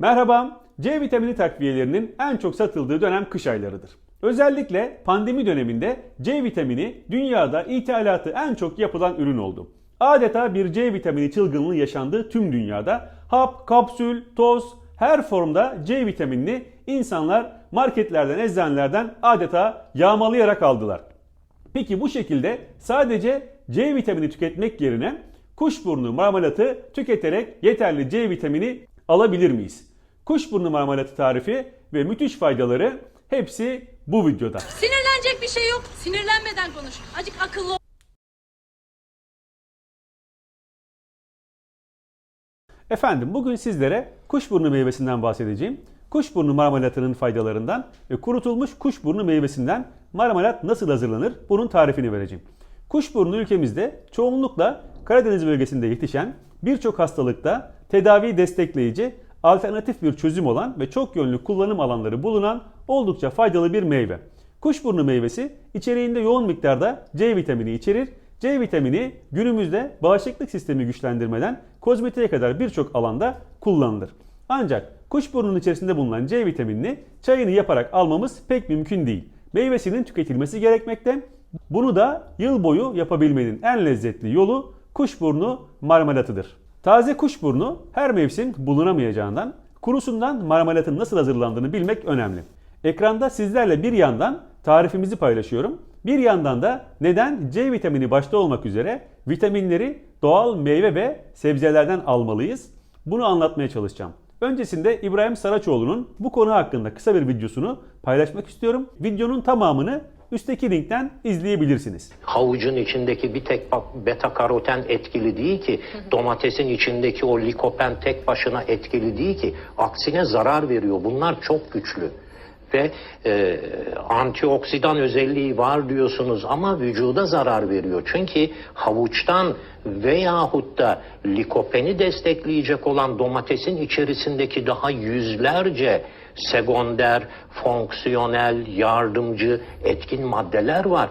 Merhaba, C vitamini takviyelerinin en çok satıldığı dönem kış aylarıdır. Özellikle pandemi döneminde C vitamini dünyada ithalatı en çok yapılan ürün oldu. Adeta bir C vitamini çılgınlığı yaşandığı tüm dünyada hap, kapsül, toz her formda C vitaminini insanlar marketlerden, eczanelerden adeta yağmalayarak aldılar. Peki bu şekilde sadece C vitamini tüketmek yerine kuşburnu marmelatı tüketerek yeterli C vitamini alabilir miyiz? Kuşburnu marmelatı tarifi ve müthiş faydaları hepsi bu videoda. Sinirlenecek bir şey yok. Sinirlenmeden konuş. Acık akıllı ol. Efendim bugün sizlere kuşburnu meyvesinden bahsedeceğim. Kuşburnu marmelatının faydalarından ve kurutulmuş kuşburnu meyvesinden marmelat nasıl hazırlanır bunun tarifini vereceğim. Kuşburnu ülkemizde çoğunlukla Karadeniz bölgesinde yetişen birçok hastalıkta tedavi destekleyici alternatif bir çözüm olan ve çok yönlü kullanım alanları bulunan oldukça faydalı bir meyve. Kuşburnu meyvesi içeriğinde yoğun miktarda C vitamini içerir. C vitamini günümüzde bağışıklık sistemi güçlendirmeden kozmetiğe kadar birçok alanda kullanılır. Ancak kuşburnunun içerisinde bulunan C vitaminini çayını yaparak almamız pek mümkün değil. Meyvesinin tüketilmesi gerekmekte. Bunu da yıl boyu yapabilmenin en lezzetli yolu kuşburnu marmelatıdır. Taze kuşburnu her mevsim bulunamayacağından kurusundan marmelatın nasıl hazırlandığını bilmek önemli. Ekranda sizlerle bir yandan tarifimizi paylaşıyorum. Bir yandan da neden C vitamini başta olmak üzere vitaminleri doğal meyve ve sebzelerden almalıyız? Bunu anlatmaya çalışacağım. Öncesinde İbrahim Saraçoğlu'nun bu konu hakkında kısa bir videosunu paylaşmak istiyorum. Videonun tamamını üstteki linkten izleyebilirsiniz. Havucun içindeki bir tek beta karoten etkili değil ki. Domatesin içindeki o likopen tek başına etkili değil ki. Aksine zarar veriyor. Bunlar çok güçlü. Ve e, antioksidan özelliği var diyorsunuz ama vücuda zarar veriyor. Çünkü havuçtan veyahut da likopeni destekleyecek olan domatesin içerisindeki daha yüzlerce sekonder, fonksiyonel, yardımcı, etkin maddeler var.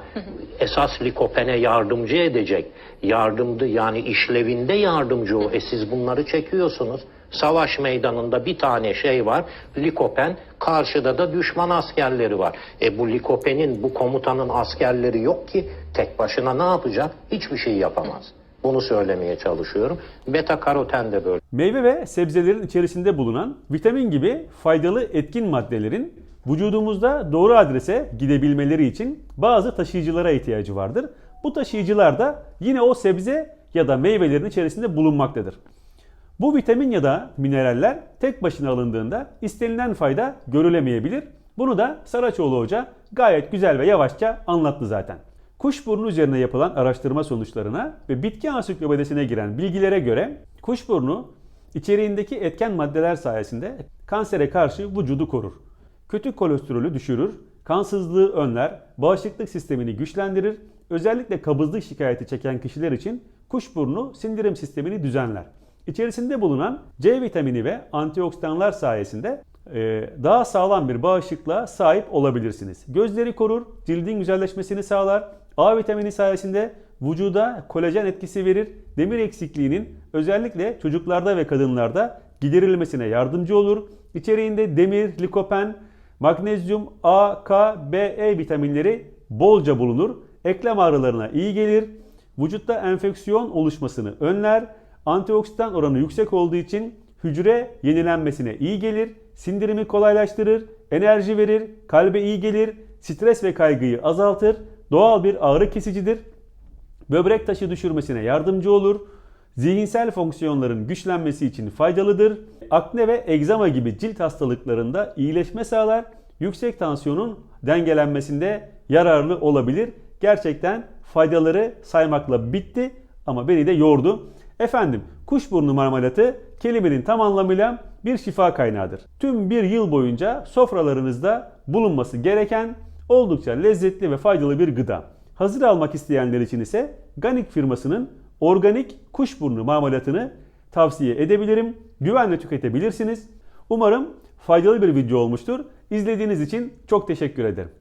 Esas likopene yardımcı edecek. Yardımdı yani işlevinde yardımcı o. E siz bunları çekiyorsunuz. Savaş meydanında bir tane şey var. Likopen, karşıda da düşman askerleri var. E bu likopenin, bu komutanın askerleri yok ki tek başına ne yapacak? Hiçbir şey yapamaz. Bunu söylemeye çalışıyorum. Beta karoten de böyle. Meyve ve sebzelerin içerisinde bulunan vitamin gibi faydalı etkin maddelerin vücudumuzda doğru adrese gidebilmeleri için bazı taşıyıcılara ihtiyacı vardır. Bu taşıyıcılar da yine o sebze ya da meyvelerin içerisinde bulunmaktadır. Bu vitamin ya da mineraller tek başına alındığında istenilen fayda görülemeyebilir. Bunu da Saraçoğlu Hoca gayet güzel ve yavaşça anlattı zaten. Kuşburnu üzerine yapılan araştırma sonuçlarına ve bitki ansiklopedisine giren bilgilere göre kuşburnu içeriğindeki etken maddeler sayesinde kansere karşı vücudu korur. Kötü kolesterolü düşürür, kansızlığı önler, bağışıklık sistemini güçlendirir. Özellikle kabızlık şikayeti çeken kişiler için kuşburnu sindirim sistemini düzenler. İçerisinde bulunan C vitamini ve antioksidanlar sayesinde e, daha sağlam bir bağışıklığa sahip olabilirsiniz. Gözleri korur, cildin güzelleşmesini sağlar. A vitamini sayesinde vücuda kolajen etkisi verir. Demir eksikliğinin özellikle çocuklarda ve kadınlarda giderilmesine yardımcı olur. İçeriğinde demir, likopen, magnezyum, A, K, B, E vitaminleri bolca bulunur. Eklem ağrılarına iyi gelir. Vücutta enfeksiyon oluşmasını önler. Antioksidan oranı yüksek olduğu için hücre yenilenmesine iyi gelir. Sindirimi kolaylaştırır, enerji verir, kalbe iyi gelir, stres ve kaygıyı azaltır. Doğal bir ağrı kesicidir. Böbrek taşı düşürmesine yardımcı olur. Zihinsel fonksiyonların güçlenmesi için faydalıdır. Akne ve egzama gibi cilt hastalıklarında iyileşme sağlar. Yüksek tansiyonun dengelenmesinde yararlı olabilir. Gerçekten faydaları saymakla bitti ama beni de yordu. Efendim kuşburnu marmelatı kelimenin tam anlamıyla bir şifa kaynağıdır. Tüm bir yıl boyunca sofralarınızda bulunması gereken oldukça lezzetli ve faydalı bir gıda. Hazır almak isteyenler için ise Ganik firmasının organik kuşburnu marmelatını tavsiye edebilirim. Güvenle tüketebilirsiniz. Umarım faydalı bir video olmuştur. İzlediğiniz için çok teşekkür ederim.